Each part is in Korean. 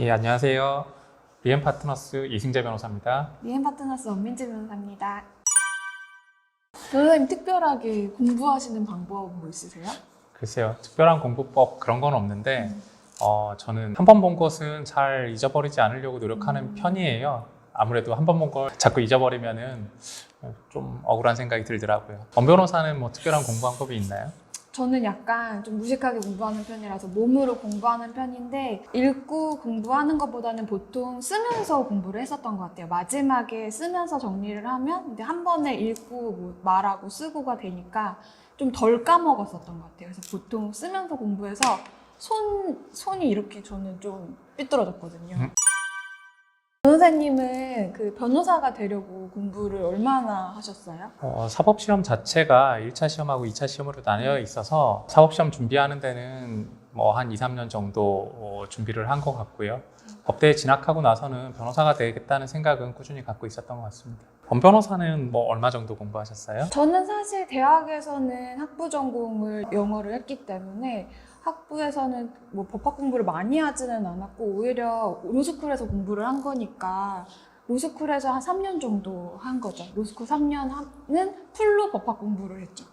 예, 안녕하세요. 리엠 파트너스 이승재 변호사입니다. 리엠 파트너스 원민지 변호사입니다. 변호사님 특별하게 공부하시는 방법 뭐 있으세요? 글쎄요, 특별한 공부법 그런 건 없는데, 어, 저는 한 번 본 것은 잘 잊어버리지 않으려고 노력하는 음. 편이에요. 아무래도 한 번 본 걸 자꾸 잊어버리면은 좀 억울한 생각이 들더라고요. 엄 변호사는 뭐 특별한 공부 방법이 있나요? 저는 약간 좀 무식하게 공부하는 편이라서 몸으로 공부하는 편인데 읽고 공부하는 것보다는 보통 쓰면서 공부를 했었던 것 같아요. 마지막에 쓰면서 정리를 하면 이제 한 번에 읽고 뭐 말하고 쓰고가 되니까 좀 덜 까먹었었던 것 같아요. 그래서 보통 쓰면서 공부해서 손, 손이 이렇게 저는 좀 삐뚤어졌거든요. 음. 변호사님은 그 변호사가 되려고 공부를 얼마나 하셨어요? 어, 사법시험 자체가 1차 시험하고 2차 시험으로 나뉘어 있어서 사법시험 준비하는 데는 뭐 한 2, 3년 정도 어, 준비를 한 것 같고요. 법대에 진학하고 나서는 변호사가 되겠다는 생각은 꾸준히 갖고 있었던 것 같습니다. 엄 변호사는 뭐 얼마 정도 공부하셨어요? 저는 사실 대학에서는 학부 전공을 영어를 했기 때문에 학부에서는 뭐 법학 공부를 많이 하지는 않았고 오히려 로스쿨에서 공부를 한 거니까 로스쿨에서 한 3년 정도 한 거죠. 로스쿨 3년 하는 풀로 법학 공부를 했죠.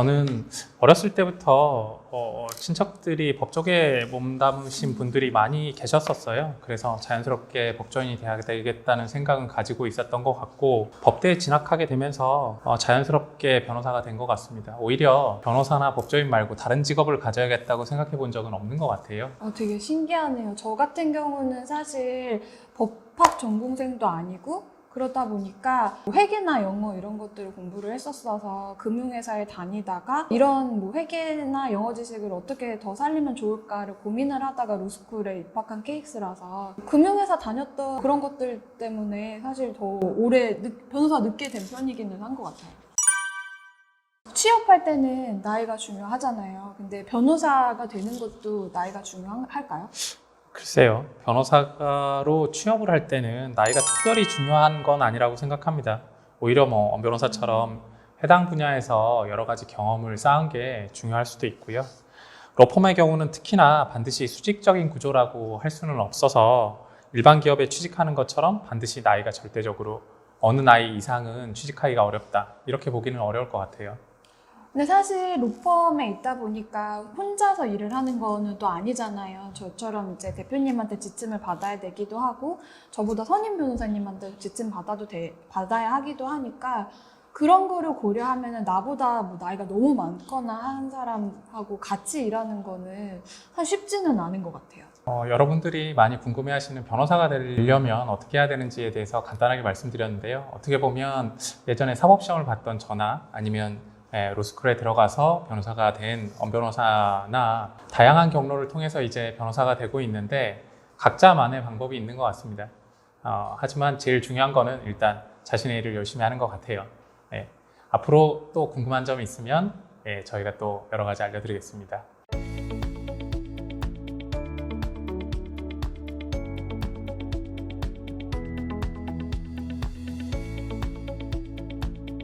저는 어렸을 때부터 어, 친척들이 법조계에 몸담으신 분들이 많이 계셨었어요. 그래서 자연스럽게 법조인이 돼야 되겠다는 생각은 가지고 있었던 것 같고 법대에 진학하게 되면서 어, 자연스럽게 변호사가 된 것 같습니다. 오히려 변호사나 법조인 말고 다른 직업을 가져야겠다고 생각해 본 적은 없는 것 같아요. 어, 되게 신기하네요. 저 같은 경우는 사실 법학 전공생도 아니고 그러다 보니까 뭐 회계나 영어 이런 것들을 공부를 했었어서 금융회사에 다니다가 이런 뭐 회계나 영어 지식을 어떻게 더 살리면 좋을까를 고민을 하다가 로스쿨에 입학한 케이스라서 금융회사 다녔던 그런 것들 때문에 사실 더 오래 늦- 변호사 늦게 된 편이기는 한 것 같아요. 취업할 때는 나이가 중요하잖아요. 근데 변호사가 되는 것도 나이가 중요할까요? 글쎄요, 변호사로 취업을 할 때는 나이가 특별히 중요한 건 아니라고 생각합니다. 오히려 뭐엄 변호사처럼 해당 분야에서 여러 가지 경험을 쌓은 게 중요할 수도 있고요. 로펌의 경우는 특히나 반드시 수직적인 구조라고 할 수는 없어서 일반 기업에 취직하는 것처럼 반드시 나이가 절대적으로 어느 나이 이상은 취직하기가 어렵다. 이렇게 보기는 어려울 것 같아요. 근데 사실 로펌에 있다 보니까 혼자서 일을 하는 거는 또 아니잖아요. 저처럼 이제 대표님한테 지침을 받아야 되기도 하고, 저보다 선임 변호사님한테 지침 받아도 돼, 받아야 하기도 하니까, 그런 거를 고려하면은 나보다 뭐 나이가 너무 많거나 한 사람하고 같이 일하는 거는 사실 쉽지는 않은 것 같아요. 어, 여러분들이 많이 궁금해하시는 변호사가 되려면 어떻게 해야 되는지에 대해서 간단하게 말씀드렸는데요. 어떻게 보면 예전에 사법시험을 봤던 저나 아니면 예, 로스쿨에 들어가서 변호사가 된엄 변호사나 다양한 경로를 통해서 이제 변호사가 되고 있는데 각자만의 방법이 있는 것 같습니다. 어, 하지만 제일 중요한 거는 일단 자신의 일을 열심히 하는 것 같아요. 예, 앞으로 또 궁금한 점이 있으면 예, 저희가 또 여러 가지 알려드리겠습니다.